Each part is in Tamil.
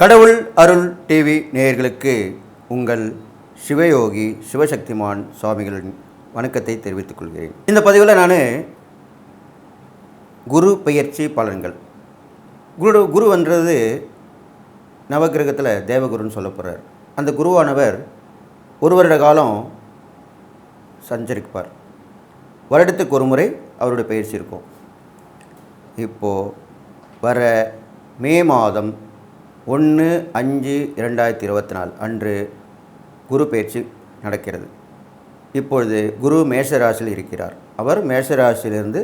கடவுள் அருள் டிவி நேயர்களுக்கு உங்கள் சிவயோகி சிவசக்திமான் சுவாமிகளின் வணக்கத்தை தெரிவித்துக் கொள்கிறேன். இந்த பதிவில் நான் குரு பெயர்ச்சி பலன்கள். குரு குருன்றது நவகிரகத்தில் தேவகுருன்னு சொல்ல போகிறார் அந்த குருவானவர் ஒரு வருட காலம் சஞ்சரிப்பார். வருடத்துக்கு ஒரு முறை அவருடைய பயிற்சி இருக்கும். இப்போது வர மே மாதம் ஒன்று அஞ்சு இரண்டாயிரத்தி இருபத்தி நாலு அன்று குரு பயிற்சி நடக்கிறது. இப்பொழுது குரு மேஷராசியில் இருக்கிறார். அவர் மேஷராசியிலிருந்து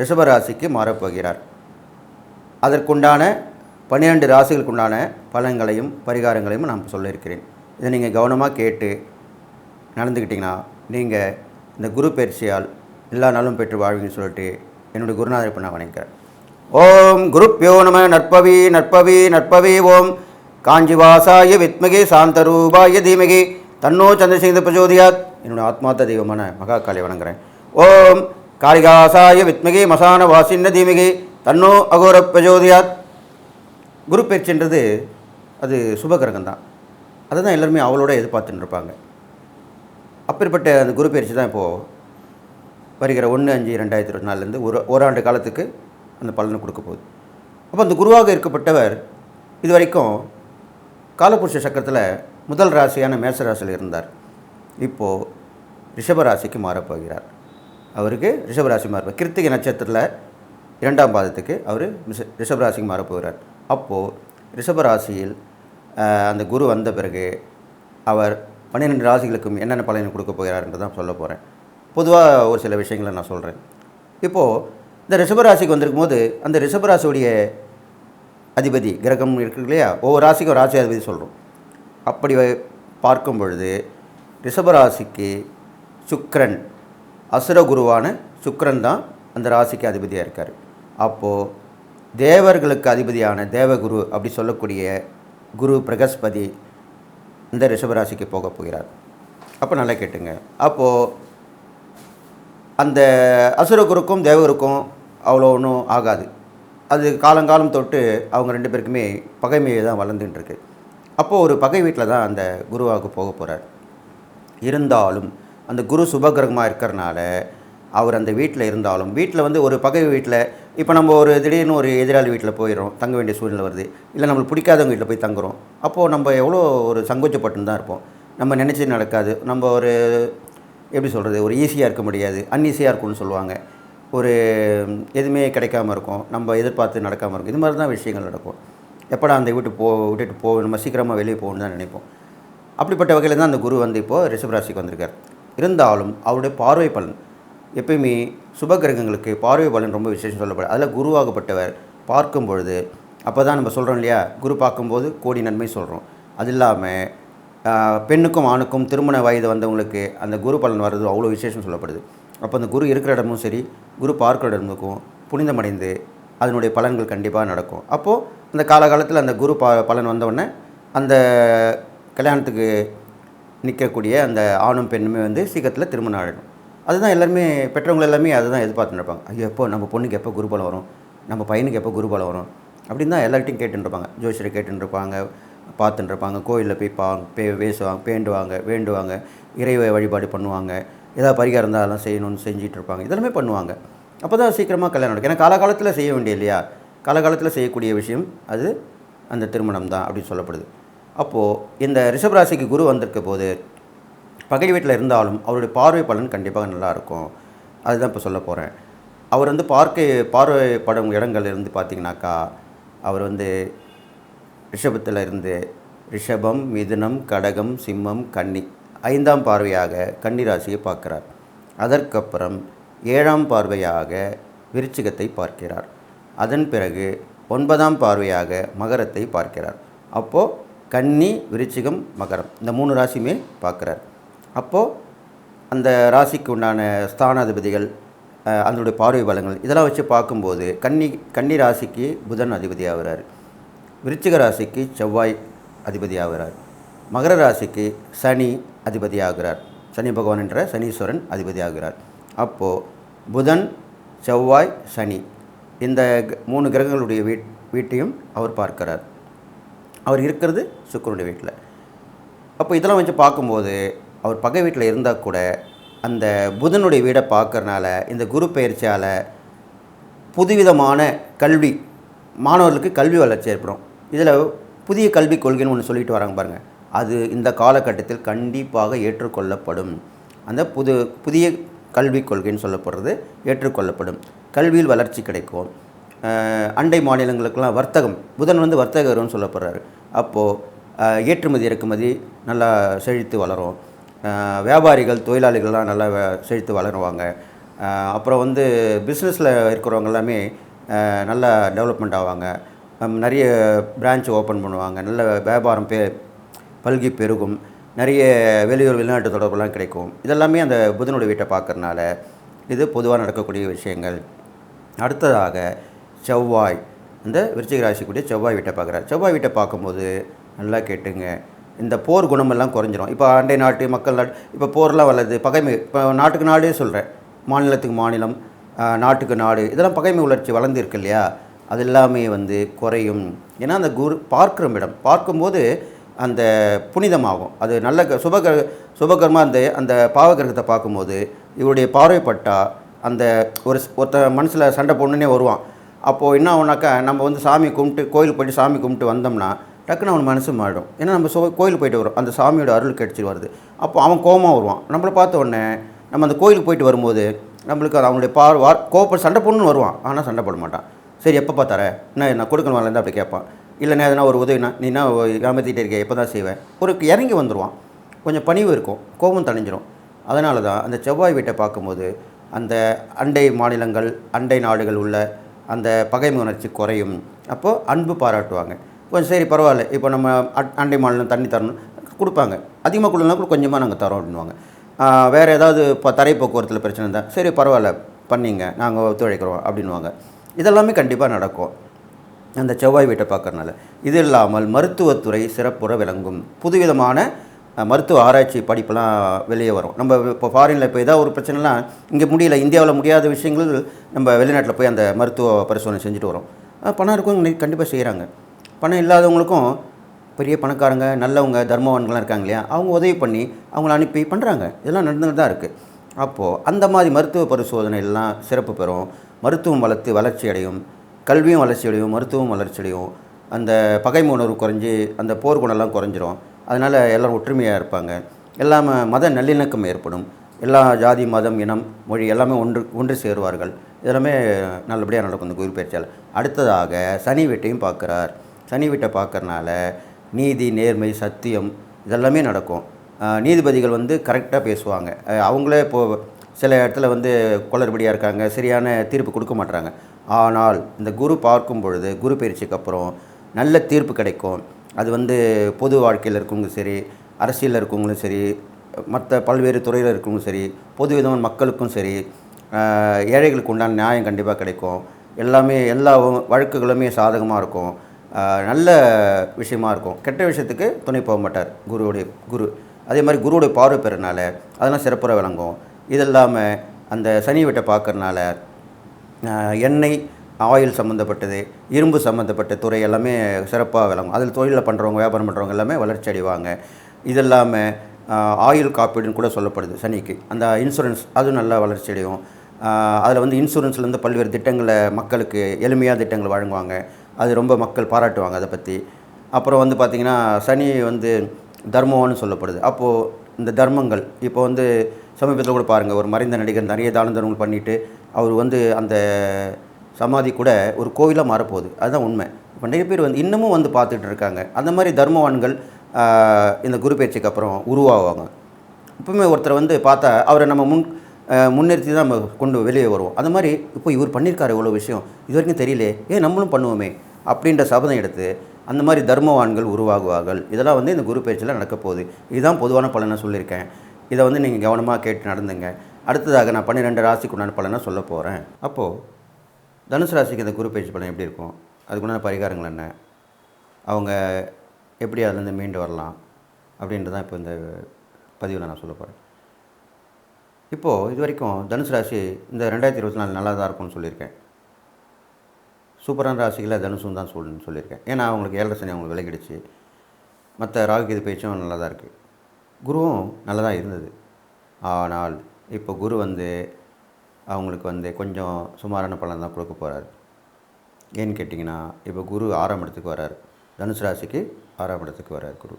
ரிஷபராசிக்கு மாறப்போகிறார். அதற்குண்டான பன்னிரெண்டு ராசிகளுக்குண்டான பலன்களையும் பரிகாரங்களையும் நான் சொல்லியிருக்கிறேன். இதை நீங்கள் கவனமாக கேட்டு நடந்துக்கிட்டிங்கன்னா நீங்கள் இந்த குரு பயிற்சியால் எல்லா நாளும் பெற்று வாழ்வீங்கன்னு சொல்லிட்டு என்னுடைய குருநாதர் இப்போ நான் வணங்குறேன். ஓம் குருப்பியோ நம நற்பவி நற்பவி நற்பவி ஓம். காஞ்சிவாசாய வித்மகி சாந்தரூபாய தீமகி. தன்னோ சந்திரசேகர பிரஜோதியாத் என்னோட ஆத்மாத்த தெய்வமான மகாகாளி வணங்குறேன். ஓம் காளிகாசாய வித்மகி மசான வாசின்ன தீமகி. தன்னோ அகோர பிரஜோதியாத் குரு பயிற்சின்றது அது சுபகிரகம் தான் அதை தான் எல்லாருமே அவளோட எதிர்பார்த்துன்னு இருப்பாங்க அப்படிப்பட்ட அந்த குரு பயிற்சி தான் இப்போது வருகிற ஒன்று அஞ்சு ரெண்டாயிரத்தி இருபத்தி நாலுலேருந்து ஒரு ஓராண்டு காலத்துக்கு அந்த பலனை கொடுக்க போகுது. அப்போ அந்த குருவாக இருக்கப்பட்டவர் இது வரைக்கும் காலபுருஷ சக்கரத்தில் முதல் ராசியான மேச ராசியில் இருந்தார். இப்போது ரிஷபராசிக்கு மாறப்போகிறார் அவருக்கு ரிஷபராசி மாறப்போ கிருத்திகை நட்சத்திரத்தில் இரண்டாம் பாதத்துக்கு அவர் ரிஷ- ரிஷபராசிக்கு மாறப்போகிறார் அப்போது ரிஷபராசியில் அந்த குரு வந்த பிறகு அவர் பன்னிரெண்டு ராசிகளுக்கும் என்னென்ன பலனை கொடுக்க போகிறார்ன்றது தான் சொல்ல போகிறேன் பொதுவாக ஒரு சில விஷயங்களை நான் சொல்கிறேன் இப்போது இந்த ரிஷபராசிக்கு வந்திருக்கும் போது அந்த ரிஷபராசியுடைய அதிபதி கிரகம் இருக்கு இல்லையா? ஒவ்வொரு ராசிக்கும் ஒரு ராசி அதிபதி சொல்கிறோம் அப்படி பார்க்கும் பொழுது ரிஷபராசிக்கு சுக்ரன் அசுர குருவான தான் அந்த ராசிக்கு அதிபதியாக இருக்கார். அப்போது தேவர்களுக்கு அதிபதியான தேவகுரு அப்படி சொல்லக்கூடிய குரு பிரகஸ்பதி இந்த ரிஷபராசிக்கு போக போகிறார். அப்போ நல்லா கேட்டுங்க. அப்போது அந்த அசுரகுருக்கும் தேவகுருக்கும் அவ்வளோ ஒன்றும் ஆகாது. அது காலங்காலம் தொட்டு அவங்க ரெண்டு பேருக்குமே பகைமையை தான் வளர்ந்துட்டு இருக்கு அப்போது ஒரு பகை வீட்டில் தான் அந்த குருவாவுக்கு போக போகிறார் இருந்தாலும் அந்த குரு சுபகிரகமாக இருக்கிறனால அவர் அந்த வீட்டில் இருந்தாலும் வீட்டில் வந்து ஒரு பகை வீட்டில் இப்போ நம்ம ஒரு திடீர்னு ஒரு எதிராளி வீட்டில் போயிடும் தங்க வேண்டிய சூழ்நிலை வருது. இல்லை நம்மளுக்கு பிடிக்காதவங்க வீட்டில் போய் தங்குறோம். அப்போது நம்ம எவ்வளோ ஒரு சங்கோச்சப்பட்டுன்னு தான் இருப்போம். நம்ம நினச்சது நடக்காது. நம்ம ஒரு எப்படி சொல்கிறது ஒரு ஈஸியாக இருக்க முடியாது அன்ஈஸியாக இருக்கும்னு சொல்லுவாங்க. ஒரு எதுவுமே கிடைக்காம இருக்கும். நம்ம எதிர்பார்த்து நடக்காமல் இருக்கும். இது மாதிரி தான் விஷயங்கள் நடக்கும். எப்படா அந்த வீட்டு போ விட்டுட்டு போ நம்ம சீக்கிரமாக வெளியே போகணும்னு தான் நினைப்போம். அப்படிப்பட்ட வகையில் தான் அந்த குரு வந்து இப்போது ரிஷபராசிக்கு வந்திருக்கார். இருந்தாலும் அவருடைய பார்வை பலன் எப்பயுமே சுபகிரகங்களுக்கு பார்வை பலன் ரொம்ப விசேஷம் சொல்லப்படும். அதில் குருவாகப்பட்டவர் பார்க்கும் பொழுது அப்போ தான் நம்ம சொல்கிறோம் இல்லையா? குரு பார்க்கும்போது கோடி நன்மை சொல்கிறோம் அது இல்லாமல் பெண்ணுக்கும் ஆணுக்கும் திருமண வயது வந்தவங்களுக்கு அந்த குரு பலன் வர்றது அவ்வளோ விசேஷம் சொல்லப்படுது. அப்போ அந்த குரு இருக்கிற இடமும் சரி குரு பார்க்குற இடமுக்கும் புனிதமடைந்து அதனுடைய பலன்கள் கண்டிப்பாக நடக்கும். அப்போது அந்த காலகாலத்தில் அந்த குரு ப பலன் வந்தவுடனே அந்த கல்யாணத்துக்கு நிற்கக்கூடிய அந்த ஆணும் பெண்ணுமே வந்து சீக்கிரத்தில் திருமணம் ஆகிடும் அதுதான் எல்லாருமே பெற்றவங்க எல்லாமே அதுதான் எதிர்பார்த்துட்டு இருப்பாங்க. ஐயோ எப்போ நம்ம பொண்ணுக்கு எப்போ குருபலம் வரும்? நம்ம பையனுக்கு எப்போ குருபலம் வரும்? அப்படின்னு தான் எல்லார்ட்டையும் கேட்டுருப்பாங்க ஜோசியரை கேட்டுருப்பாங்க இருப்பாங்க இருப்பாங்க. கோயிலில் போய் பா பே பேசுவாங்க பேண்டுவாங்க வேண்டுவாங்க இறை வழிபாடு பண்ணுவாங்க. ஏதாவது பரிகாரம் இருந்தால் அதெல்லாம் செய்யணும்னு செஞ்சிகிட்டு இருப்பாங்க இதெல்லாமே பண்ணுவாங்க. அப்போ தான் சீக்கிரமாக கல்யாணம் நடக்கும். ஏன்னா காலகாலத்தில் செய்ய வேண்டிய இல்லையா? காலகாலத்தில் செய்யக்கூடிய விஷயம் அது அந்த திருமணம் தான் அப்படின்னு சொல்லப்படுது. அப்போது இந்த ரிஷபராசிக்கு குரு வந்திருக்க போது பகை வீட்டில் இருந்தாலும் அவருடைய பார்வை பலன் கண்டிப்பாக நல்லாயிருக்கும். அதுதான் இப்போ சொல்ல போகிறேன். அவர் வந்து பார்க்க பார்வைப்படும் இடங்கள் இருந்து பார்த்தீங்கன்னாக்கா அவர் வந்து ரிஷபத்தில் இருந்து ரிஷபம் மிதுனம் கடகம் சிம்மம் கன்னி ஐந்தாம் பார்வையாக கன்னி ராசியை பார்க்கிறார். அதற்கப்புறம் ஏழாம் பார்வையாக விருச்சிகத்தை பார்க்கிறார். அதன் பிறகு ஒன்பதாம் பார்வையாக மகரத்தை பார்க்கிறார். அப்போது கன்னி விருச்சிகம் மகரம் இந்த மூணு ராசியுமே பார்க்குறார். அப்போது அந்த ராசிக்கு உண்டான ஸ்தானாதிபதிகள் அதனுடைய பார்வை பலங்கள் இதெல்லாம் வச்சு பார்க்கும்போது கன்னி கன்னி ராசிக்கு புதன் அதிபதி ஆகிறார் விருச்சிக ராசிக்கு செவ்வாய் அதிபதி ஆகிறார் மகர ராசிக்கு சனி அதிபதியாகிறார். சனி பகவான் என்ற சனீஸ்வரன் அதிபதி ஆகிறார் அப்போது புதன் செவ்வாய் சனி இந்த மூணு கிரகங்களுடைய வீட் வீட்டையும் அவர் பார்க்கிறார். அவர் இருக்கிறது சுக்கரனுடைய வீட்டில். அப்போ இதெல்லாம் வச்சு பார்க்கும்போது அவர் பகை வீட்டில் இருந்தால் கூட அந்த புதனுடைய வீடை பார்க்கறனால இந்த குரு பயிற்சியால் புதுவிதமான கல்வி மாணவர்களுக்கு கல்வி வளர்ச்சி ஏற்படும். இதில் புதிய கல்விக் கொள்கைன்னு ஒன்று சொல்லிட்டு வராங்க பாருங்கள் அது இந்த காலகட்டத்தில் கண்டிப்பாக ஏற்றுக்கொள்ளப்படும். அந்த புது புதிய கல்விக் கொள்கைன்னு சொல்லப்படுறது ஏற்றுக்கொள்ளப்படும். கல்வியில் வளர்ச்சி கிடைக்கும். அண்டை மாநிலங்களுக்கெல்லாம் வர்த்தகம் புதன் வந்து வர்த்தகர்னு சொல்லப்படுறாரு. அப்போது ஏற்றுமதி இறக்குமதி நல்லா செழித்து வளரும். வியாபாரிகள் தொழிலாளிகள்லாம் நல்லா வ- செழித்து வளருவாங்க. அப்புறம் வந்து பிஸ்னஸில் இருக்கிறவங்க எல்லாமே நல்லா டெவலப்மெண்ட் ஆவாங்க. நிறைய பிரான்ச் ஓப்பன் பண்ணுவாங்க. நல்ல வியாபாரம் பே பல்கி பெருகும். நிறைய வெளியூர் வெளிநாட்டு தொடர்புலாம் கிடைக்கும். இதெல்லாமே அந்த புதனுடைய வீட்டை பார்க்கறனால இது பொதுவாக நடக்கக்கூடிய விஷயங்கள். அடுத்ததாக செவ்வாய். இந்த விருச்சிக ராசிக்குரிய செவ்வாய் வீட்டை பார்க்குறாரு. செவ்வாய் வீட்டை பார்க்கும்போது நல்லா கேட்டுங்க. இந்த போர் குணமெல்லாம் குறைஞ்சிரும். இப்போ அண்டை நாட்டு மக்கள் நாட்டு இப்போ போர்லாம் வளருது பகைமை இப்போ நாட்டுக்கு நாடே சொல்கிறேன் மாநிலத்துக்கு மாநிலம் நாட்டுக்கு நாடு இதெல்லாம் பகைமை உணர்ச்சி வளர்ந்துருக்கு இல்லையா? அது எல்லாமே வந்து குறையும். ஏன்னா அந்த குரு பார்க்குற இடம் பார்க்கும்போது அந்த புனிதமாகும். அது நல்ல சுபகர் சுபகர்மா சுபகரமாக அந்த அந்த பாவகிரகத்தை பார்க்கும்போது இவருடைய பார்வைப்பட்டா அந்த ஒரு ஒருத்த மனசில் சண்டை போடணுன்னே வருவான். அப்போது என்ன ஆகுனாக்கா நம்ம வந்து சாமி கும்பிட்டு கோயிலுக்கு போயிட்டு சாமி கும்பிட்டு வந்தோம்னா டக்குன்னு அவன் மனசு மாறிடும் ஏன்னா நம்ம சோ கோயிலுக்கு போயிட்டு வரும் அந்த சாமியோட அருள் கிடச்சிட்டு வருது. அப்போ அவன் கோபமாக வருவான். நம்மளை பார்த்த உடனே நம்ம அந்த கோயிலுக்கு போயிட்டு வரும்போது நம்மளுக்கு அது அவனுடைய பார் வார் கோப்ப சண்டை போடணும்னு வருவான். ஆனால் சண்டை போட மாட்டான். சரி எப்போ பார்த்தார? என்ன நான் கொடுக்கணும் வரலேருந்து அப்படி கேட்பான். இல்லைன்னா எதனா ஒரு உதவினா நீனா ஏமாற்றிட்டே இருக்க எப்போ தான் செய்வேன் ஒரு இறங்கி வந்துடுவான் கொஞ்சம் பணிவு இருக்கும் கோபம் தணிஞ்சிரும். அதனால தான் அந்த செவ்வாய் வீட்டை பார்க்கும்போது அந்த அண்டை மாநிலங்கள் அண்டை நாடுகள் உள்ள அந்த பகைமை உணர்ச்சி குறையும். அப்போது அன்பு பாராட்டுவாங்க. கொஞ்சம் சரி பரவாயில்ல இப்போ நம்ம அண்டை மாநிலம் தண்ணி தரணும் கொடுப்பாங்க. அதிகமாக கொடுனா கூட கொஞ்சமாக நாங்கள் தரோம் அப்படின்வாங்க வேறு ஏதாவது இப்போ தரை போக்குவரத்தில் பிரச்சனை இருந்தால் சரி பரவாயில்ல பண்ணிங்க நாங்கள் ஒத்துழைக்கிறோம் அப்படின்வாங்க இதெல்லாமே கண்டிப்பாக நடக்கும். அந்த செவ்வாய் வீட்டை பார்க்கறனால இது இல்லாமல் மருத்துவத்துறை சிறப்புற விளங்கும். புதுவிதமான மருத்துவ ஆராய்ச்சி படிப்பெல்லாம் வெளியே வரும். நம்ம இப்போ ஃபாரினில் இப்போ ஏதாவது ஒரு பிரச்சனைலாம் இங்கே முடியல இந்தியாவில் முடியாத விஷயங்கள் நம்ம வெளிநாட்டில் போய் அந்த மருத்துவ பரிசோதனை செஞ்சுட்டு வரோம். பணம் இருக்கவங்க கண்டிப்பாக செய்கிறாங்க பணம் இல்லாதவங்களுக்கும் பெரிய பணக்காரங்க நல்லவங்க தர்மவான்கள்லாம் இருக்காங்க இல்லையா? அவங்க உதவி பண்ணி அவங்கள அனுப்பி பண்ணுறாங்க இதெல்லாம் நடந்துகிட்டு தான் இருக்குது அப்போது அந்த மாதிரி மருத்துவ பரிசோதனை எல்லாம் சிறப்பு பெறும். மருத்துவம் வளர்த்து வளர்ச்சி அடையும். கல்வியும் வளர்ச்சி அடையும் மருத்துவம் வளர்ச்சி அடையும் அந்த பகைமை உணர்வு குறைஞ்சி அந்த போர் குணம்லாம் குறைஞ்சிரும். அதனால் எல்லோரும் ஒற்றுமையாக இருப்பாங்க. எல்லாமே மத நல்லிணக்கம் ஏற்படும். எல்லா ஜாதி மதம் இனம் மொழி எல்லாமே ஒன்று ஒன்று சேருவார்கள். இதெல்லாமே நல்லபடியாக நடக்கும். இந்த குரு பயிற்சியால் அடுத்ததாக சனி வீட்டையும் பார்க்குறார். சனி வீட்டை பார்க்கறனால நீதி நேர்மை சத்தியம் இதெல்லாமே நடக்கும். நீதிபதிகள் வந்து கரெக்டாக பேசுவாங்க. அவங்களே இப்போது சில இடத்துல வந்து குளறுபடியாக இருக்காங்க. சரியான தீர்ப்பு கொடுக்க மாட்டுறாங்க ஆனால் இந்த குரு பார்க்கும் பொழுது குரு பயிற்சிக்கு அப்புறம் நல்ல தீர்ப்பு கிடைக்கும். அது வந்து பொது வாழ்க்கையில் இருக்கவங்களும் சரி அரசியலில் இருக்கவங்களும் சரி மற்ற பல்வேறு துறையில் இருக்கவங்களும் சரி பொது விதமான மக்களுக்கும் சரி ஏழைகளுக்கு உண்டான நியாயம் கண்டிப்பாக கிடைக்கும். எல்லாமே எல்லா வழக்குகளுமே சாதகமாக இருக்கும். நல்ல விஷயமா இருக்கும். கெட்ட விஷயத்துக்கு துணை போக மாட்டார் குருவுடைய குரு. அதே மாதிரி குருவுடைய பார்வை பெறனால அதெல்லாம் சிறப்புற விளங்கும். இது இல்லாமல் அந்த சனி வீட்டை பார்க்கறனால எண்ணெய் ஆயில் சம்மந்தப்பட்டது இரும்பு சம்மந்தப்பட்ட துறை எல்லாமே சிறப்பாக விளங்கும். அதில் தொழிலில் பண்ணுறவங்க வியாபாரம் பண்ணுறவங்க எல்லாமே வளர்ச்சி அடைவாங்க. இது இல்லாமல் ஆயுள் காப்பீடுன்னு கூட சொல்லப்படுது சனிக்கு. அந்த இன்சூரன்ஸ் அதுவும் நல்லா வளர்ச்சி அடையும். அதில் வந்து இன்சூரன்ஸ்லேருந்து பல்வேறு திட்டங்களை மக்களுக்கு எளிமையாக திட்டங்கள் வழங்குவாங்க. அது ரொம்ப மக்கள் பாராட்டுவாங்க அதை பற்றி அப்புறம் வந்து பார்த்திங்கன்னா சனி வந்து தர்மம்னு சொல்லப்படுது. அப்போது இந்த தர்மங்கள் இப்போ வந்து சமீபத்தில் கூட பாருங்கள் ஒரு மறைந்த நடிகர் நிறைய தான தர்மங்கள் பண்ணிவிட்டு அவர் வந்து அந்த சமாதி கூட ஒரு கோவிலாக மாறப்போகுது. அதுதான் உண்மை. இப்போ நிறைய பேர் வந்து இன்னமும் வந்து பார்த்துட்டு இருக்காங்க. அந்த மாதிரி தர்மவான்கள் இந்த குரு பேச்சுக்கு அப்புறம் உருவாகுவாங்க இப்போவுமே ஒருத்தர் வந்து பார்த்தா அவரை நம்ம முன் முன்னிறுத்தி தான் நம்ம கொண்டு வெளியே வருவோம். அந்த மாதிரி இப்போ இவர் பண்ணியிருக்காரு இவ்வளோ விஷயம். இது வரைக்கும் தெரியலே. ஏன் நம்மளும் பண்ணுவோமே? அப்படின்ற சபதம் எடுத்து அந்த மாதிரி தர்மவான்கள் உருவாகுவார்கள். இதெல்லாம் வந்து இந்த குரு பேச்சில் நடக்க போகுது. இதுதான் பொதுவான பலனை சொல்லியிருக்கேன். இதை வந்து நீங்கள் கவனமாக கேட்டு நடந்துங்க. அடுத்ததாக நான் பன்னிரெண்டு ராசிக்குண்டான பலனை சொல்ல போகிறேன் அப்போது தனுசு ராசிக்கு இந்த குரு பயிற்சி பலன் எப்படி இருக்கும்? அதுக்குண்டான பரிகாரங்கள் என்ன? அவங்க எப்படி அதுலேருந்து மீண்டு வரலாம்? அப்படின்றது தான் இப்போ இந்த பதிவில் நான் சொல்ல போகிறேன் இப்போது இது வரைக்கும் தனுசு ராசி இந்த ரெண்டாயிரத்தி இருபத்தி நாலு நல்லா தான் இருக்கும்னு சொல்லியிருக்கேன். சூப்பரான ராசிகளில் தனுசும் தான் சொல்லணும்னு சொல்லியிருக்கேன். ஏன்னா அவங்களுக்கு ஏழரை சனி அவங்களுக்கு விலகிடுச்சு. மற்ற ராகு இது பேச்சும் நல்லா தான் இருக்குது குருவும் நல்லா தான் இருந்தது. ஆனால் இப்போ குரு வந்து அவங்களுக்கு வந்து கொஞ்சம் சுமாரான பலன் தான் கொடுக்க போகிறாரு ஏன்னு கேட்டிங்கன்னா இப்போ குரு ஆறாம் இடத்துக்கு வராரு. தனுசு ராசிக்கு ஆறாம் இடத்துக்கு வரார் குரு.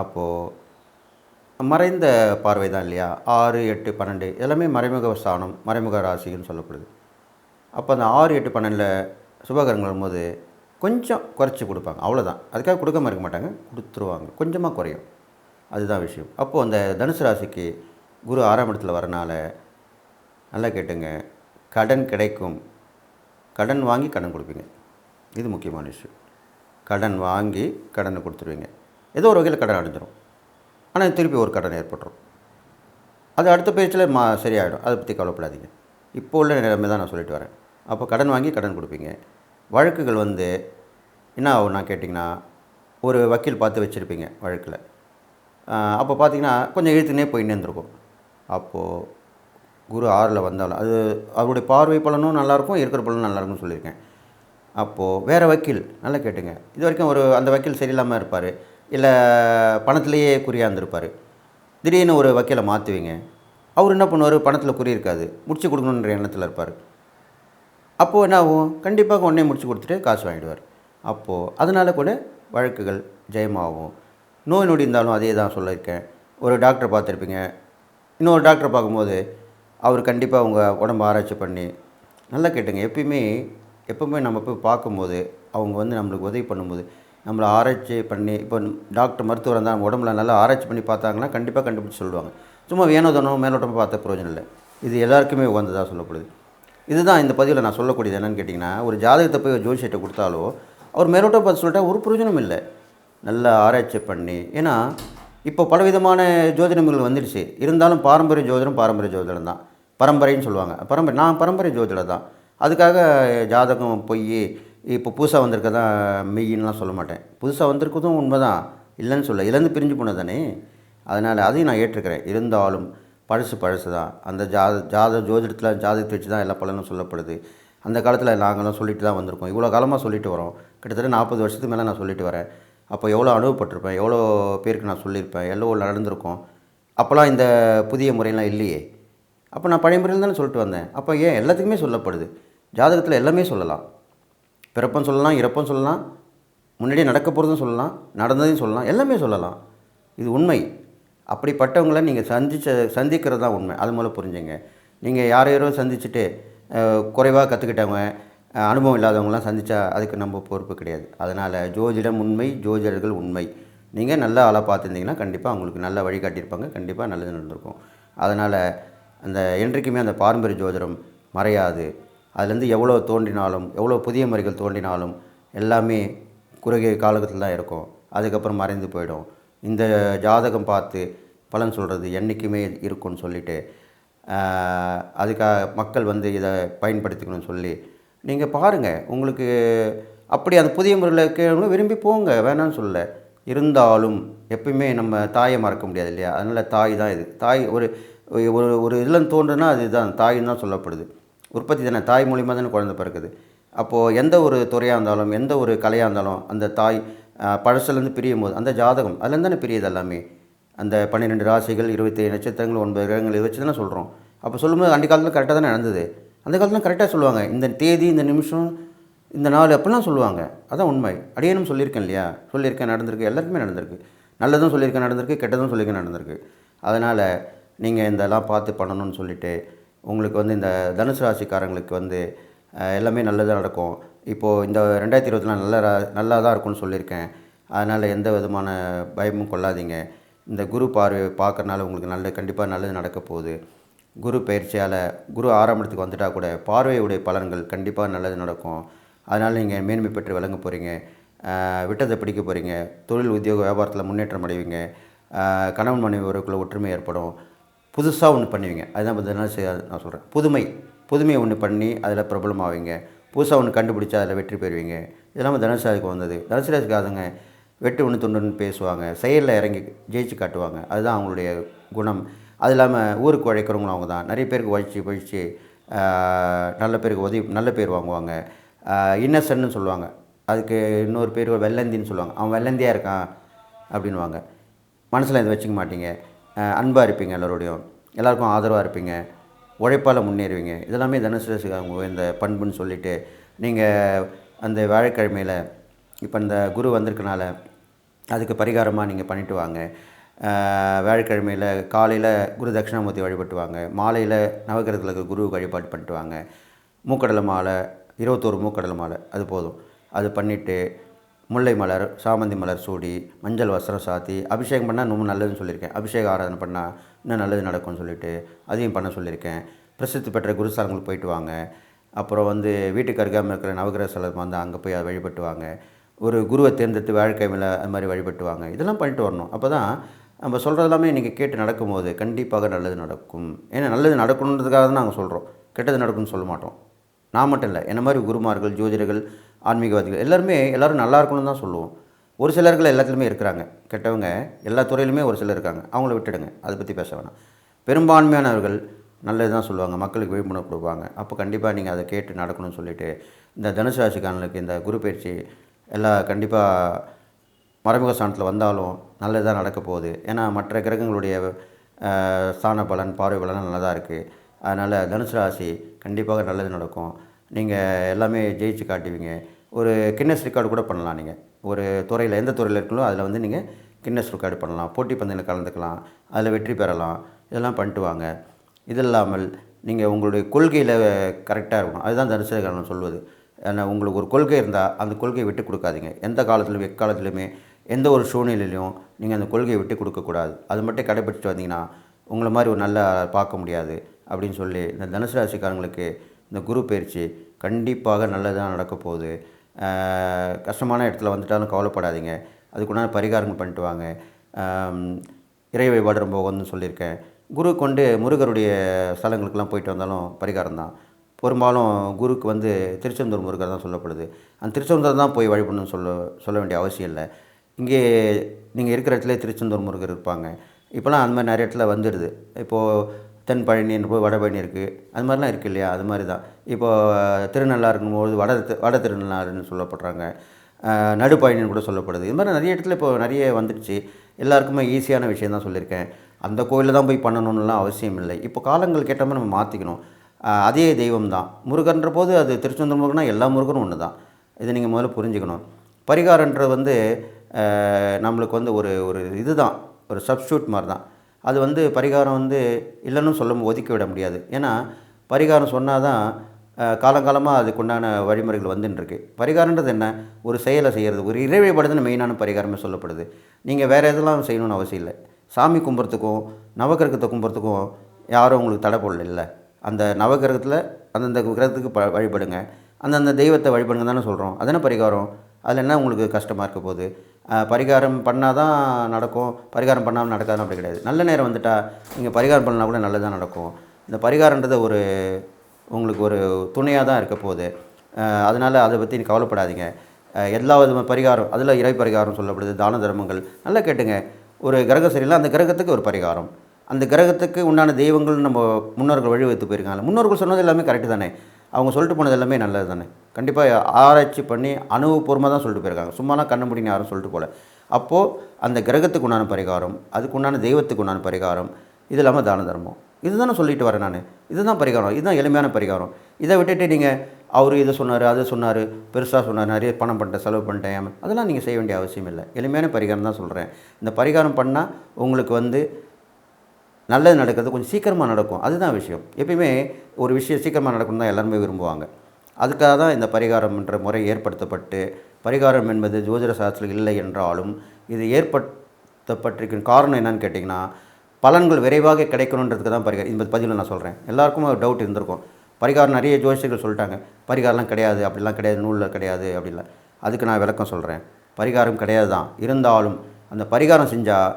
அப்போது மறைந்த பார்வை தான் இல்லையா? ஆறு எட்டு பன்னெண்டு எல்லாமே மறைமுக ஸ்தானம் மறைமுக ராசின்னு சொல்லப்படுது. அப்போ அந்த ஆறு எட்டு பன்னெண்டில் சுபகரங்கள் வரும்போது கொஞ்சம் குறைச்சி கொடுப்பாங்க. அவ்வளோதான் அதுக்காக கொடுக்காம இருக்க மாட்டாங்க. கொடுத்துருவாங்க. கொஞ்சமாக குறையும். அதுதான் விஷயம். அப்போது அந்த தனுசு ராசிக்கு குரு ஆறாம் இடத்துல வரனால நல்லா கேட்டுங்க. கடன் கிடைக்கும். கடன் வாங்கி கடன் கொடுப்பீங்க. இது முக்கியமான விஷயம் கடன் வாங்கி கடனை கொடுத்துருவீங்க. ஏதோ ஒரு வகையில் கடன் அடைஞ்சிரும். ஆனால் திருப்பி ஒரு கடன் ஏற்பட்டுரும். அது அடுத்த பேச்சில் மா சரியாயிடும். அதை பற்றி கவலைப்படாதீங்க. இப்போ உள்ள நிலைமை தான் நான் சொல்லிட்டு வரேன். அப்போ கடன் வாங்கி கடன் கொடுப்பீங்க. வழக்குகள் வந்து என்ன ஆகும் நான் கேட்டிங்கன்னா ஒரு வக்கீல் பார்த்து வச்சுருப்பீங்க வழக்கில். அப்போ பார்த்தீங்கன்னா கொஞ்சம் இழுத்துனே போயின்னே இருந்திருக்கும். அப்போது குரு ஆறில் வந்தாலும் அது அவருடைய பார்வை பலனும் நல்லாயிருக்கும் இருக்கிற பலனும் நல்லாயிருக்கும்னு சொல்லியிருக்கேன். அப்போது வேறு வக்கீல் நல்லா கேட்டுங்க. இது வரைக்கும் ஒரு அந்த வக்கீல் சரியில்லாமல் இருப்பார் இல்லை பணத்திலேயே குறியாக இருந்திருப்பார். திடீர்னு ஒரு வக்கீலை மாற்றுவீங்க அவர் என்ன பண்ணுவார்? பணத்தில் குறி இருக்காது முடிச்சு கொடுக்கணுன்ற எண்ணத்தில் இருப்பார். அப்போது என்ன ஆகும்? கண்டிப்பாக உடனே முடிச்சு கொடுத்துட்டு காசு வாங்கிடுவார். அப்போது அதனால் கூட வழக்குகள் ஜெயமாகும். நோய் நொடி இருந்தாலும் அதே தான் சொல்லியிருக்கேன். ஒரு டாக்டர் பார்த்துருப்பீங்க இன்னொரு டாக்டர் பார்க்கும்போது அவர் கண்டிப்பாக உங்கள் உடம்பு ஆராய்ச்சி பண்ணி நல்லா கேட்டுங்க. எப்பயுமே எப்பவுமே நம்ம போய் பார்க்கும்போது அவங்க வந்து நம்மளுக்கு உதவி பண்ணும்போது நம்மளை ஆராய்ச்சி பண்ணி இப்போ டாக்டர் மருத்துவர் இருந்தால் நம்ம உடம்புல நல்லா ஆராய்ச்சி பண்ணி பார்த்தாங்கன்னா கண்டிப்பாக கண்டுபிடிச்சி சொல்லுவாங்க. சும்மா வேணோதனோ மேலோட்டமாக பார்த்த பிரயோஜனம் இல்லை. இது எல்லாருக்குமே உகந்ததாக சொல்லப்படுது. இதுதான் இந்த பதிவில் நான் சொல்லக்கூடியது என்னென்னு கேட்டிங்கன்னா ஒரு ஜாதகத்தை போய் ஒரு கொடுத்தாலோ அவர் மேலோட்டம் பார்த்து சொல்லிட்டா ஒரு பிரயோஜனம் இல்லை. நல்லா ஆராய்ச்சி பண்ணி ஏன்னா இப்போ பலவிதமான ஜோதிடங்கள் வந்துடுச்சு. இருந்தாலும் பாரம்பரிய ஜோதிடம் பாரம்பரிய ஜோதிடம் தான். பரம்பரைன்னு சொல்லுவாங்க. பரம்பரை நான் பரம்பரை ஜோதிடம் தான். அதுக்காக ஜாதகம் பொய் இப்போ புதுசாக வந்திருக்க தான் மெய்யின்லாம் சொல்ல மாட்டேன். புதுசாக வந்திருக்கதும் உண்மை தான் இல்லைன்னு சொல்ல இழந்து பிரிஞ்சு போனது தானே அதனால் அதையும் நான் ஏற்றுக்கிறேன். இருந்தாலும் பழசு பழசு தான் அந்த ஜாத ஜாத ஜோதிடத்தில் ஜாதகத்தை வச்சு தான் எல்லா பலனும் சொல்லப்படுது. அந்த காலத்தில் நாங்களும் சொல்லிட்டு தான் வந்திருக்கோம். இவ்வளோ காலமாக சொல்லிட்டு வரோம். கிட்டத்தட்ட நாற்பது வருஷத்துக்கு மேலே நான் சொல்லிட்டு வரேன். அப்போ எவ்வளோ அனுபவப்பட்டிருப்பேன் எவ்வளோ பேருக்கு நான் சொல்லியிருப்பேன் எவ்வளோ நடந்திருக்கோம். அப்போல்லாம் இந்த புதிய முறையெல்லாம் இல்லையே. அப்போ நான் பழைய முறையில் தானே சொல்லிட்டு வந்தேன். அப்போ ஏன் எல்லாத்துக்குமே சொல்லப்படுது. ஜாதகத்தில் எல்லாமே சொல்லலாம். பிறப்பும் சொல்லலாம் இறப்பும் சொல்லலாம் முன்னாடியே நடக்க போகிறதும் சொல்லலாம் நடந்ததையும் சொல்லலாம் எல்லாமே சொல்லலாம். இது உண்மை. அப்படிப்பட்டவங்கள நீங்கள் சந்திச்ச சந்திக்கிறது தான் உண்மை. அது மூலம் புரிஞ்சுங்க. நீங்கள் யார் யாரோ சந்திச்சுட்டு குறைவாக கற்றுக்கிட்டவங்க அனுபவம் இல்லாதவங்களாம் சந்தித்தா அதுக்கு நம்ம பொறுப்பு கிடையாது. அதனால் ஜோதிடம் உண்மை ஜோதிடர்கள் உண்மை. நீங்கள் நல்ல ஆளாக பார்த்துருந்தீங்கன்னா கண்டிப்பாக அவங்களுக்கு நல்ல வழிகாட்டியிருப்பாங்க கண்டிப்பாக நல்லது நடந்திருக்கும். அதனால் அந்த என்றைக்குமே அந்த பாரம்பரிய ஜோதிடம் மறையாது. அதுலேருந்து எவ்வளோ தோன்றினாலும் எவ்வளோ புதிய முறைகள் தோன்றினாலும் எல்லாமே குறுகிய காலகத்தில் தான் இருக்கும். அதுக்கப்புறம் மறைந்து போயிடும். இந்த ஜாதகம் பார்த்து பலன் சொல்கிறது என்றைக்குமே இருக்கும்னு சொல்லிட்டு அதுக்காக மக்கள் வந்து இதை பயன்படுத்திக்கணும்னு சொல்லி நீங்கள் பாருங்கள் உங்களுக்கு அப்படி அந்த புதிய முறையில் இருக்கிறவங்க விரும்பி போங்க வேணாம்னு சொல்லலை. இருந்தாலும் எப்பயுமே நம்ம தாயை மறக்க முடியாது இல்லையா? அதனால் தாய் தான் இது. தாய் ஒரு ஒரு ஒரு இதில் தோன்றுனா அதுதான் தாயின்னு தான் சொல்லப்படுது. உற்பத்தி தானே தாய் மூலியமாக தானே குழந்தை பிறக்குது. அப்போது எந்த ஒரு துறையாக இருந்தாலும் எந்த ஒரு கலையாக இருந்தாலும் அந்த தாய் பழசுலேருந்து பிரியும் போது அந்த ஜாதகம் அதுலேருந்து தானே பிரியுது எல்லாமே. அந்த பன்னிரெண்டு ராசிகள் இருபத்தேழு நட்சத்திரங்கள் ஒன்பது கிரகங்கள் இதை வச்சு தானே சொல்கிறோம் அப்போ சொல்லும்போது அந்த காலத்தில் கரெக்டாக தானே நடந்தது. அந்த காலத்தில் கரெக்டாக சொல்லுவாங்க. இந்த தேதி இந்த நிமிஷம் இந்த நாள் அப்படிலாம் சொல்லுவாங்க. அதான் உண்மை. அடியேனும் சொல்லியிருக்கேன் இல்லையா? சொல்லியிருக்கேன் நடந்திருக்கு. எல்லாருக்குமே நடந்திருக்கு. நல்லதும் சொல்லியிருக்கேன் நடந்திருக்கு. கெட்டதும் சொல்லியிருக்கேன் நடந்திருக்கு. அதனால் நீங்கள் இதெல்லாம் பார்த்து பண்ணணும்னு சொல்லிட்டு உங்களுக்கு வந்து இந்த தனுசு ராசிக்காரங்களுக்கு வந்து எல்லாமே நல்லதாக நடக்கும். இப்போது இந்த ரெண்டாயிரத்தி இருபத்தி நல்ல நல்லா தான் இருக்கும்னு சொல்லியிருக்கேன். அதனால் எந்த விதமான பயமும் கொள்ளாதீங்க. இந்த குரு பார்வை பார்க்குறனால உங்களுக்கு நல்ல கண்டிப்பாக நல்லது நடக்க போகுது. குரு பயிற்சியால் குரு ஆறாம் இடத்துக்கு வந்துட்டால் கூட பார்வையுடைய பலன்கள் கண்டிப்பாக நல்லது நடக்கும். அதனால் நீங்கள் மேன்மை பெற்று விளங்க போகிறீங்க. விட்டதை பிடிக்க போகிறீங்க. தொழில் உத்தியோக வியாபாரத்தில் முன்னேற்றம் அடைவீங்க. கணவன் மனைவி உறவுக்குள்ள ஒற்றுமை ஏற்படும். புதுசாக ஒன்று பண்ணுவீங்க. அதுதான் பார்த்தீங்கன்னா செ- நான் சொல்கிறேன். புதுமை. புதுமையை ஒன்று பண்ணி அதில் பிரபலமாவீங்க. புதுசாக ஒன்று கண்டுபிடிச்சா அதில் வெற்றி பெறுவீங்க. இதெல்லாம் தனுசு ராசிக்கு வந்தது. தனுசு அதுங்க வெட்டு ஒன்று துண்டுன்னு பேசுவாங்க. செயலில் இறங்கி ஜெயிச்சு காட்டுவாங்க. அதுதான் அவங்களுடைய குணம். அது இல்லாமல் ஊருக்கு உழைக்கிறவங்களும் அவங்க தான். நிறைய பேருக்கு உழைச்சி உழைச்சி நல்ல பேருக்கு உதவி நல்ல பேர் வாங்குவாங்க. இன்னசென்ட்னு சொல்லுவாங்க. அதுக்கு இன்னொரு பேர் வெள்ளந்தின்னு சொல்லுவாங்க. அவன் வெள்ளந்தியாக இருக்கான் அப்படின்வாங்க மனசில் இதை வச்சுக்க மாட்டீங்க. அன்பாக இருப்பீங்க எல்லோருடையும். எல்லாருக்கும் ஆதரவாக இருப்பீங்க. உழைப்பால் முன்னேறுவீங்க. இதெல்லாமே தனுசு அவங்க இந்த பண்புன்னு சொல்லிவிட்டு நீங்கள் அந்த வியாழக்கிழமையில் இப்போ இந்த குரு வந்திருக்கனால அதுக்கு பரிகாரமாக நீங்கள் பண்ணிட்டு வாங்க. வியாழக்கிழமையில் காலையில் குரு தட்சிணாமூர்த்தி வழிபட்டுவாங்க. மாலையில் நவகிரகத்தில் இருக்கிற குரு வழிபாடு பண்ணிட்டுவாங்க. மூக்கடலை மாலை இருபத்தோரு மூக்கடலை மாலை அது போதும். அது பண்ணிவிட்டு முல்லை மலர் சாமந்தி மலர் சூடி மஞ்சள் வஸ்திரம் சாத்தி அபிஷேகம் பண்ணால் இன்னும் நல்லதுன்னு சொல்லியிருக்கேன். அபிஷேக ஆராதனை பண்ணால் இன்னும் நல்லது நடக்கும்னு சொல்லிட்டு அதையும் பண்ண சொல்லியிருக்கேன். பிரசித்தி பெற்ற குருஸ்தலங்களுக்கு போயிட்டு வாங்க. அப்புறம் வந்து வீட்டுக்கு அருகாமல் இருக்கிற நவகிரக ஸ்தலம் வந்து அங்கே போய் அதை வழிபட்டு வாங்க ஒரு குருவை தேர்ந்தெடுத்து வாழ்க்கையில் அது மாதிரி வழிபட்டு வாங்க இதெல்லாம் பண்ணிட்டு வரணும். அப்போ தான் நம்ம சொல்கிறது எல்லாமே நீங்கள் கேட்டு நடக்கும்போது கண்டிப்பாக நல்லது நடக்கும். ஏன்னா நல்லது நடக்கணுன்றதுக்காக தான் நாங்கள் சொல்கிறோம் கெட்டது நடக்கும்னு சொல்ல மாட்டோம். நான் மட்டும் இல்லை என்ன மாதிரி குருமார்கள் ஜோதிடர்கள் ஆன்மீகவாதிகள் எல்லாருமே எல்லோரும் நல்லா இருக்கணும்னு தான் சொல்லுவோம். ஒரு சிலர்கள் எல்லாத்துலேயுமே இருக்கிறாங்க. கெட்டவங்க எல்லா துறையிலுமே ஒரு சிலர் இருக்காங்க. அவங்கள விட்டுடுங்க. அதை பற்றி பேச வேணாம். பெரும்பான்மையானவர்கள் நல்லது தான் சொல்லுவாங்க. மக்களுக்கு விழிப்புணர்வு கொடுப்பாங்க. அப்போ கண்டிப்பாக நீங்கள் அதை கேட்டு நடக்கணும்னு சொல்லிவிட்டு இந்த தனுசு ராசிக்காரங்களுக்கு இந்த குரு பயிற்சி எல்லாம் கண்டிப்பாக மறைமுக ஸ்தானத்தில் வந்தாலும் நல்லதாக நடக்க போகுது. ஏன்னா மற்ற கிரகங்களுடைய ஸ்தான பலன் பார்வை பலன் நல்லதாக இருக்குது அதனால் தனுசு ராசி கண்டிப்பாக நல்லது நடக்கும். நீங்கள் எல்லாமே ஜெயிச்சு காட்டுவீங்க. ஒரு கின்னஸ் ரெக்கார்டு கூட பண்ணலாம் நீங்கள் ஒரு துறையில் எந்த துறையில் இருக்கீங்களோ அதில் வந்து நீங்கள் கின்னஸ் ரெக்கார்டு பண்ணலாம். போட்டி பந்தயில் கலந்துக்கலாம். அதில் வெற்றி பெறலாம். இதெல்லாம் பண்ணிட்டு வாங்க. இது இல்லாமல் நீங்கள் உங்களுடைய கொள்கையில் கரெக்டாக இருக்கணும். அதுதான் தனுசு சொல்வது. ஏன்னா உங்களுக்கு ஒரு கொள்கை இருந்தால் அந்த கொள்கையை விட்டு கொடுக்காதீங்க. எந்த காலத்திலும் எக்காலத்திலுமே எந்த ஒரு சூழ்நிலையிலையும் நீங்கள் அந்த கொள்கையை விட்டு கொடுக்கக்கூடாது. அது மட்டும் கடைபிடிச்சிட்டு வந்தீங்கன்னா உங்களை மாதிரி ஒரு நல்ல பார்க்க முடியாது அப்படின்னு சொல்லி இந்த தனுசு ராசிக்காரங்களுக்கு இந்த குரு பயிற்சி கண்டிப்பாக நல்லதாக நடக்க போகுது. கஷ்டமான இடத்துல வந்துட்டாலும் கவலைப்படாதீங்க. அதுக்குண்டான பரிகாரங்கள் பண்ணிட்டு வாங்க. இறை வழிபாடு ரொம்ப உகந்துன்னு சொல்லியிருக்கேன். குரு கொண்டு முருகருடைய ஸ்தலங்களுக்கெல்லாம் போயிட்டு வந்தாலும் பரிகாரம் தான். பெரும்பாலும் குருக்கு வந்து திருச்செந்தூர் முருகர் தான் சொல்லப்படுது. அந்த திருச்செந்தூர் தான் போய் வழிபடணும்னு சொல்ல சொல்ல வேண்டிய அவசியம் இல்லை. இங்கே நீங்கள் இருக்கிற இடத்துல திருச்செந்தூர் முருகர் இருப்பாங்க. இப்போலாம் அந்த மாதிரி நிறைய இடத்துல வந்துடுது. இப்போது தென் பழனின்னு போய் வடபழனி இருக்குது அது மாதிரிலாம் இருக்குது இல்லையா? அது மாதிரி தான். இப்போது திருநள்ளாறு இருக்கும்போது வட வட திருநள்ளாறுன்னு சொல்லப்படுறாங்க. நடுப்பழனின்னு நடுப்பயணின்னு கூட சொல்லப்படுது. இது மாதிரி நிறைய இடத்துல இப்போ நிறைய வந்துடுச்சு. எல்லாருக்குமே ஈஸியான விஷயம் தான் சொல்லியிருக்கேன். அந்த கோயிலில் தான் போய் பண்ணணுன்னுலாம் அவசியம் இல்லை. இப்போ காலங்கள் கேட்ட மாதிரி நம்ம மாற்றிக்கணும் அதே தெய்வம் தான். முருகன்ற போது அது திருச்செந்தூர் முருகனா எல்லா முருகனும் ஒன்று தான் இதை நீங்கள் முதல்ல புரிஞ்சுக்கணும். பரிகாரன்றது வந்து நம்மளுக்கு வந்து ஒரு ஒரு இதுதான் ஒரு சப்ஸ்டியூட் மாதிரி தான் அது வந்து பரிகாரம் வந்து இல்லைன்னு சொல்ல ஒதுக்கி விட முடியாது. ஏன்னா பரிகாரம் சொன்னால் தான் காலங்காலமாக அதுக்குண்டான வழிமுறைகள் வந்துட்டுருக்கு பரிகாரன்றது என்ன? ஒரு செயலை செய்கிறது ஒரு இறைவழிபடுதுன்னு மெயினான பரிகாரமே சொல்லப்படுது. நீங்கள் வேறு எதெல்லாம் செய்யணும்னு அவசியம் இல்லை. சாமி கும்புறத்துக்கும் நவகிரகத்தை கும்புறத்துக்கும் யாரும் உங்களுக்கு தடை போடல இல்லை அந்த நவகிரகத்தில் அந்தந்த கிரகத்துக்கு ப வழிபடுங்க. அந்தந்த தெய்வத்தை வழிபடுங்க தானே சொல்கிறோம் அதானே பரிகாரம்? அதில் என்ன உங்களுக்கு கஷ்டமாக இருக்க போகுது? பரிகாரம் பண்ணால் தான் நடக்கும். பரிகாரம் பண்ணாமல் நடக்காதுன்னு அப்படி கிடையாது. நல்ல நேரம் வந்துட்டால் நீங்கள் பரிகாரம் பண்ணால் கூட நல்லதாக நடக்கும். இந்த பரிகாரன்றது ஒரு உங்களுக்கு ஒரு துணையாக தான் இருக்க போகுது. அதனால் அதை பற்றி கவலைப்படாதீங்க. எல்லா விதமான பரிகாரம் அதில் இறை பரிகாரம் சொல்லப்படுது தான தர்மங்கள். நல்லா கேட்டுங்க. ஒரு கிரகம் சரியில்லை அந்த கிரகத்துக்கு ஒரு பரிகாரம். அந்த கிரகத்துக்கு உண்டான தெய்வங்கள் நம்ம முன்னோர்கள் வழி வைத்து போயிருக்காங்க முன்னோர்கள் சொன்னது எல்லாமே கரெக்டு தானே. அவங்க சொல்லிட்டு போனது எல்லாமே நல்லது தானே. கண்டிப்பாக ஆராய்ச்சி பண்ணி அனுபவபூர்வமாக தான் சொல்லிட்டு போயிருக்காங்க. சும்மாலாம் கண்ண முடின்னு யாரும் சொல்லிட்டு போகல அப்போது அந்த கிரகத்துக்கு உண்டான பரிகாரம் அதுக்கு உண்டான தெய்வத்துக்கு உண்டான பரிகாரம் இது இல்லாமல் தான தர்மம். இதுதானே சொல்லிட்டு வரேன் நான். இதுதான் பரிகாரம். இதுதான் எளிமையான பரிகாரம். இதை விட்டுட்டு நீங்கள் அவர் இதை சொன்னார் அதை சொன்னார் பெருசாக சொன்னார் நிறைய பணம் பண்ணிட்டேன் செலவு பண்ணிட்டேன் அதெல்லாம் நீங்கள் செய்ய வேண்டிய அவசியம் இல்லை. எளிமையான பரிகாரம் தான் சொல்கிறேன் இந்த பரிகாரம் பண்ணால் உங்களுக்கு வந்து நல்லது நடக்கிறது கொஞ்சம் சீக்கிரமாக நடக்கும். அதுதான் விஷயம். எப்பயுமே ஒரு விஷயம் சீக்கிரமாக நடக்கணும் தான் எல்லாருமே விரும்புவாங்க. அதுக்காக தான் இந்த பரிகாரம்ன்ற முறை ஏற்படுத்தப்பட்டு பரிகாரம் என்பது ஜோதிட சாஸ்திரத்தில் இல்லை என்றாலும் இது ஏற்படுத்தப்பட்டிருக்கிற காரணம் என்னன்னு கேட்டிங்கன்னா பலன்கள் விரைவாக கிடைக்கணுன்றதுக்கு தான் பரிகாரம். இந்த பதிவில் நான் சொல்கிறேன் எல்லாருக்கும் ஒரு டவுட் இருந்திருக்கும். பரிகாரம் நிறைய ஜோசியர்கள் சொல்லிட்டாங்க. பரிகாரம்லாம் கிடையாது அப்படிலாம் கிடையாது நூலில் கிடையாது அப்படிலாம் அதுக்கு நான் விளக்கம் சொல்கிறேன் பரிகாரம் கிடையாது தான். இருந்தாலும் அந்த பரிகாரம் செஞ்சால்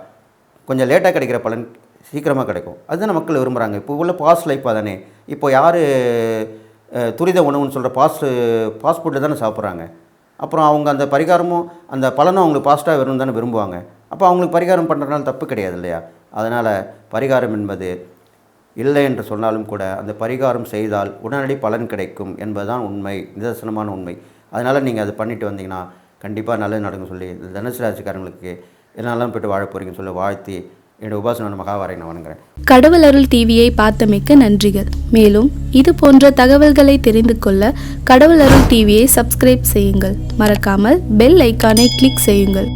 கொஞ்சம் லேட்டாக கிடைக்கிற பலன் சீக்கிரமாக கிடைக்கும். அதுதான் மக்கள் விரும்புகிறாங்க இப்போ உள்ள பாஸ்ட் லைஃப்பாக தானே இப்போ யார் துரித உணவுன்னு சொல்கிற பாஸ்ட் ஃபாஸ்ட் ஃபுட்டில் தானே சாப்பிட்றாங்க. அப்புறம் அவங்க அந்த பரிகாரமும் அந்த பலனும் அவங்களுக்கு பாஸ்ட்டாக வரணும் தானே விரும்புவாங்க. அப்போ அவங்களுக்கு பரிகாரம் பண்ணுறதுனால தப்பு கிடையாது இல்லையா? அதனால் பரிகாரம் என்பது இல்லை என்று சொன்னாலும் கூட அந்த பரிகாரம் செய்தால் உடனடி பலன் கிடைக்கும் என்பதுதான் உண்மை நிதர்சனமான உண்மை. அதனால் நீங்கள் அதை பண்ணிட்டு வந்தீங்கன்னா கண்டிப்பாக நல்லது நடக்கும் சொல்லி இந்த தனுசு ராசிக்காரங்களுக்கு என்னெல்லாம் போய்ட்டு வாழ போகிறீங்கன்னு சொல்லி வாழ்த்தி என்னோட உபாசன மகாவாரை நான் வணங்குறேன் கடவுள் அருள் டிவியை பார்த்தமைக்க நன்றிகள். மேலும் இது போன்ற தகவல்களை தெரிந்து கொள்ள கடவுள் அருள் டிவியை சப்ஸ்கிரைப் செய்யுங்கள். மறக்காமல் பெல் ஐக்கானை கிளிக் செய்யுங்கள்.